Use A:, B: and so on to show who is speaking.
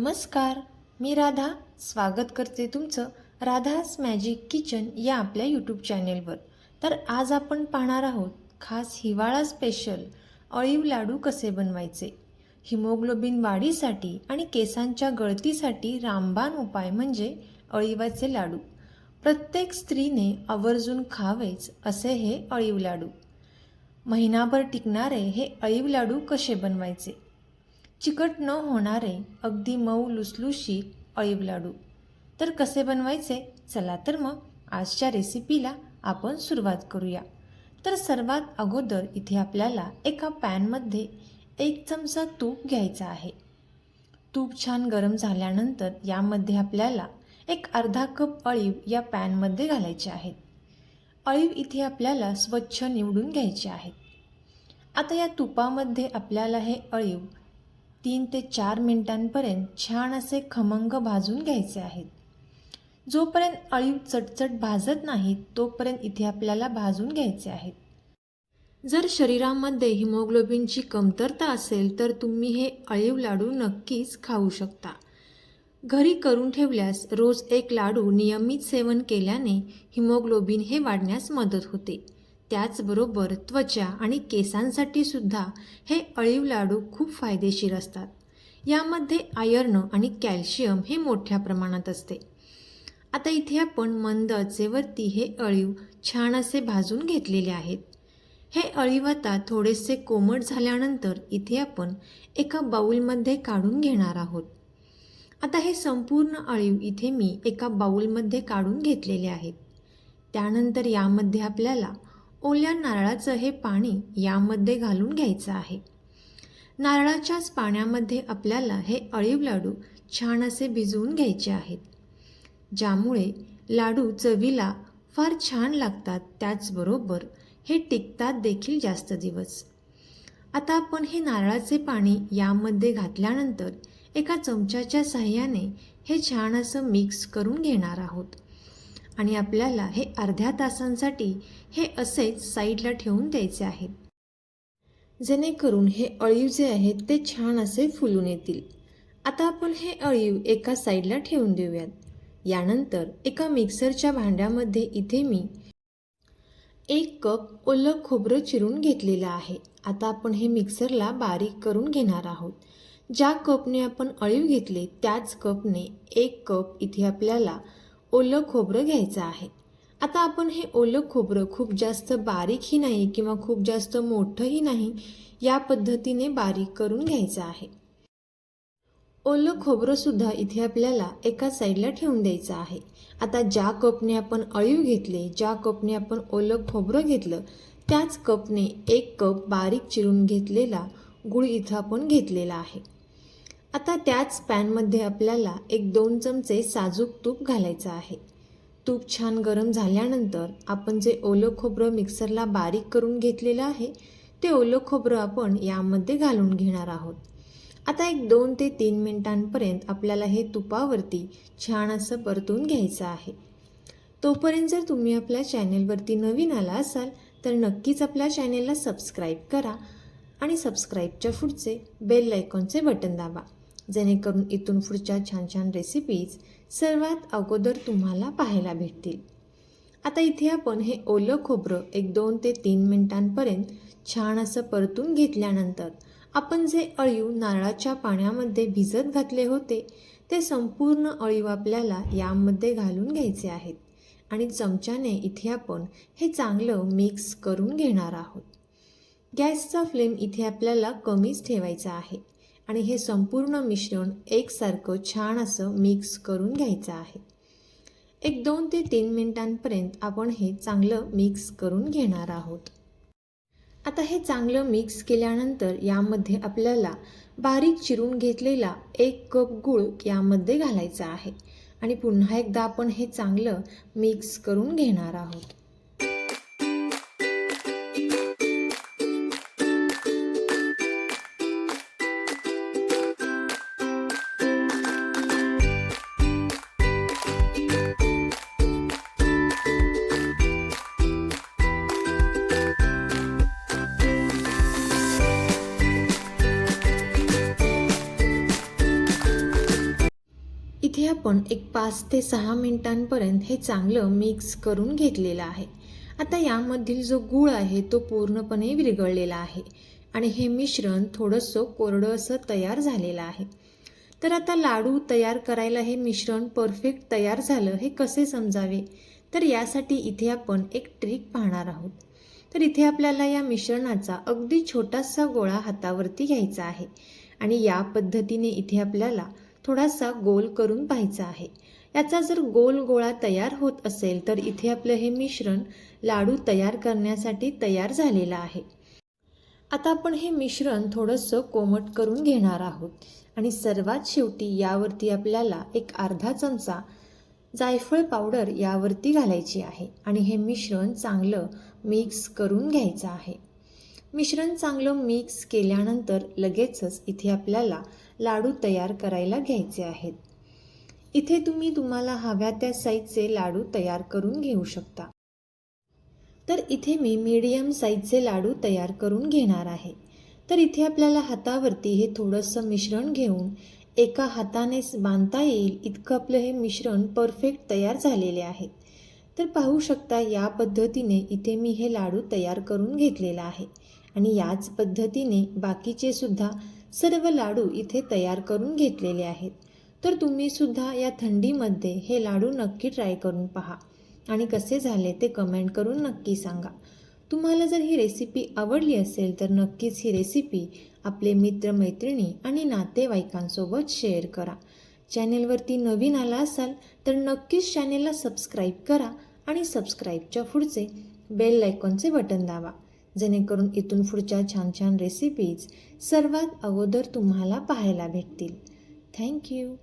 A: नमस्कार मी राधा. स्वागत करते तुमचं राधास मॅजिक किचन या आपल्या यूट्यूब चॅनेलवर तर आज आपण पाहणार आहोत खास हिवाळा स्पेशल अळीव लाडू कसे बनवायचे? हिमोग्लोबिन वाढीसाठी आणि केसांच्या गळतीसाठी रामबाण उपाय म्हणजे अळीवाचे लाडू. प्रत्येक स्त्रीने आवर्जून खावेच असे हे अळीव लाडू. महिनाभर टिकणारे हे अळीव लाडू कसे बनवायचे? चिकट न होणारे अगदी मऊ लुसलुशीत अळीव लाडू. तर कसे बनवायचे? चला तर मग आजच्या रेसिपीला आपण सुरुवात करूया. तर सर्वात अगोदर इथे आपल्याला एका पॅनमध्ये एक चमचा तूप घ्यायचा आहे. तूप छान गरम झाल्यानंतर यामध्ये आपल्याला एक अर्धा कप अळीव या पॅनमध्ये घालायचे आहेत अळीव इथे आपल्याला स्वच्छ निवडून घ्यायचे आहेत आता या तुपामध्ये आपल्याला हे अळीव तीन ते चार मिनिटांपर्यंत छान असे खमंग भाजून घ्यायचे आहेत. जोपर्यंत अळीव चटचट भाजत नाहीत तोपर्यंत इथे आपल्याला भाजून घ्यायचे आहेत. जर शरीरामध्ये हिमोग्लोबिनची कमतरता असेल तर तुम्ही हे अळीव लाडू नक्कीच खाऊ शकता. घरी करून ठेवल्यास रोज एक लाडू नियमित सेवन केल्याने हिमोग्लोबिन हे वाढण्यास मदत होते. त्याचबरोबर त्वचा आणि केसांसाठी सुद्धा हे अळीव लाडू खूप फायदेशीर असतात. यामध्ये आयर्न आणि कॅल्शियम हे मोठ्या प्रमाणात असते. आता इथे आपण मंद आचेवरती हे अळीव छान असे भाजून घेतलेले आहेत. हे अळीव आता थोडेसे कोमट झाल्यानंतर इथे आपण एका बाऊलमध्ये काढून घेणार आहोत. आता हे संपूर्ण अळीव इथे मी एका बाऊलमध्ये काढून घेतलेले आहेत. त्यानंतर यामध्ये आपल्याला ओल्या नारळाचं हे पाणी यामध्ये घालून घ्यायचं आहे. नारळाच्याच पाण्यामध्ये आपल्याला हे अळीव लाडू छान असे भिजवून घ्यायचे आहेत. ज्यामुळे लाडू चवीला फार छान लागतात त्याचबरोबर हे टिकतात देखील जास्त दिवस. आता आपण हे नारळाचे पाणी यामध्ये घातल्यानंतर एका चमच्याच्या साह्याने हे छान असं मिक्स करून घेणार आहोत. आणि आपल्याला हे अर्ध्या तासांसाठी हे असेच साईडला ठेवून द्यायचे आहेत. जेणेकरून हे अळीव जे आहेत ते छान असे फुलून येतील. आता आपण हे अळीव एका साईडला ठेवून देऊयात. यानंतर एका मिक्सरच्या भांड्यामध्ये इथे मी एक कप ओलं खोबरं चिरून घेतलेलं आहे. आता आपण हे मिक्सरला बारीक करून घेणार आहोत. ज्या कपने आपण अळीव घेतले त्याच कपने एक कप इथे आपल्याला ओलं खोबरं घ्यायचं आहे. आता आपण हे ओलं खोबरं खूप जास्त बारीकही नाही किंवा खूप जास्त मोठंही नाही या पद्धतीने बारीक करून घ्यायचं आहे. ओलं खोबरंसुद्धा इथे आपल्याला एका साईडला ठेवून द्यायचं आहे. आता ज्या कपने आपण अळीव घेतले ज्या कपने आपण ओलं खोबरं घेतलं त्याच कपने एक कप बारीक चिरून घेतलेला गुळ इथं आपण घेतलेला आहे. आता त्याच पॅनमध्ये आपल्याला एक दोन चमचे साजूक तूप घालायचं आहे. तूप छान गरम झाल्यानंतर आपण जे ओलं खोबरं मिक्सरला बारीक करून घेतलेलं आहे ते ओलं खोबरं आपण यामध्ये घालून घेणार आहोत. आता एक दोन ते तीन मिनिटांपर्यंत आपल्याला हे तुपावरती छान असं परतून घ्यायचं आहे. तोपर्यंत जर तुम्ही आपल्या चॅनेलवरती नवीन आला असाल तर नक्कीच आपल्या चॅनेलला सबस्क्राईब करा आणि सबस्क्राईबच्या पुढचे बेल लायकॉनचे बटन दाबा. जेणेकरून इथून पुढच्या छान छान रेसिपीज सर्वात अगोदर तुम्हाला पाहायला भेटतील. आता इथे आपण हे ओलं खोबरं एक दोन ते तीन मिनिटांपर्यंत छान असं परतून घेतल्यानंतर आपण जे अळीव नारळाच्या पाण्यामध्ये भिजत घातले होते ते संपूर्ण अळीव आपल्याला यामध्ये घालून घ्यायचे आहेत आणि चमच्याने इथे आपण हे चांगलं मिक्स करून घेणार आहोत. गॅसचा फ्लेम इथे आपल्याला कमीच ठेवायचा आहे. आणि हे संपूर्ण मिश्रण एकसारखं छान असं मिक्स करून घ्यायचं आहे. एक दोन ते तीन मिनिटांपर्यंत आपण हे चांगलं मिक्स करून घेणार आहोत. आता हे चांगलं मिक्स केल्यानंतर यामध्ये आपल्याला बारीक चिरून घेतलेला एक कप गूळ यामध्ये घालायचा आहे. आणि पुन्हा एकदा आपण हे चांगलं मिक्स करून घेणार आहोत. इथे आपण एक पाच ते सहा मिनिटांपर्यंत हे चांगलं मिक्स करून घेतलेलं आहे. आता यामधील जो गूळ आहे तो पूर्णपणे विरघळलेला आहे आणि हे मिश्रण थोडंसं कोरडं असं तयार झालेलं आहे. तर आता लाडू तयार करायला हे मिश्रण परफेक्ट तयार झालं हे कसे समजावे? तर यासाठी इथे आपण एक ट्रिक पाहणार आहोत. तर इथे आपल्याला या मिश्रणाचा अगदी छोटासा गोळा हातावरती घ्यायचा आहे आणि या पद्धतीने इथे आपल्याला थोडासा गोल करून पाहायचा आहे. याचा जर गोल गोळा तयार होत असेल तर इथे आपलं हे मिश्रण लाडू तयार करण्यासाठी तयार झालेलं आहे. आता आपण हे मिश्रण थोडंसं कोमट करून घेणार आहोत. आणि सर्वात शेवटी यावरती आपल्याला एक अर्धा चमचा जायफळ पावडर यावरती घालायची आहे. आणि हे मिश्रण चांगलं मिक्स करून घ्यायचं आहे. मिश्रण चांगलं मिक्स केल्यानंतर लगेचच इथे आपल्याला लाडू तयार करायला घ्यायचे आहेत. इथे तुम्ही तुम्हाला हव्या त्या साईजचे लाडू तयार करून घेऊ शकता. तर इथे मी मीडियम साईजचे लाडू तयार करून घेणार आहे. तर इथे आपल्याला हातावरती हे थोडंसं मिश्रण घेऊन एका हातानेच बांधता येईल इतकं आपलं हे मिश्रण परफेक्ट तयार झालेले आहे. तर पाहू शकता या पद्धतीने इथे मी हे लाडू तयार करून घेतलेला आहे. आणि याच पद्धतीने बाकीचे सुद्धा सर्व लाडू इथे तयार करून घेतलेले आहेत. तर तुम्ही सुद्धा या थंडीमध्ये हे लाडू नक्की ट्राय करून पहा. आणि कसे झाले ते कमेंट करून नक्की सांगा. तुम्हाला जर ही रेसिपी आवडली असेल तर नक्कीच ही रेसिपी आपले मित्रमैत्रिणी आणि नातेवाईकांसोबत शेअर करा. चॅनेलवरती नवीन आला असाल तर नक्कीच चॅनेलला सबस्क्राईब करा आणि सबस्क्राईबच्या पुढचे बेल आयकॉनचे बटन दाबा. जेणेकरून इथून पुढच्या छान छान रेसिपीज सर्वात अगोदर तुम्हाला पाहायला भेटतील. थँक्यू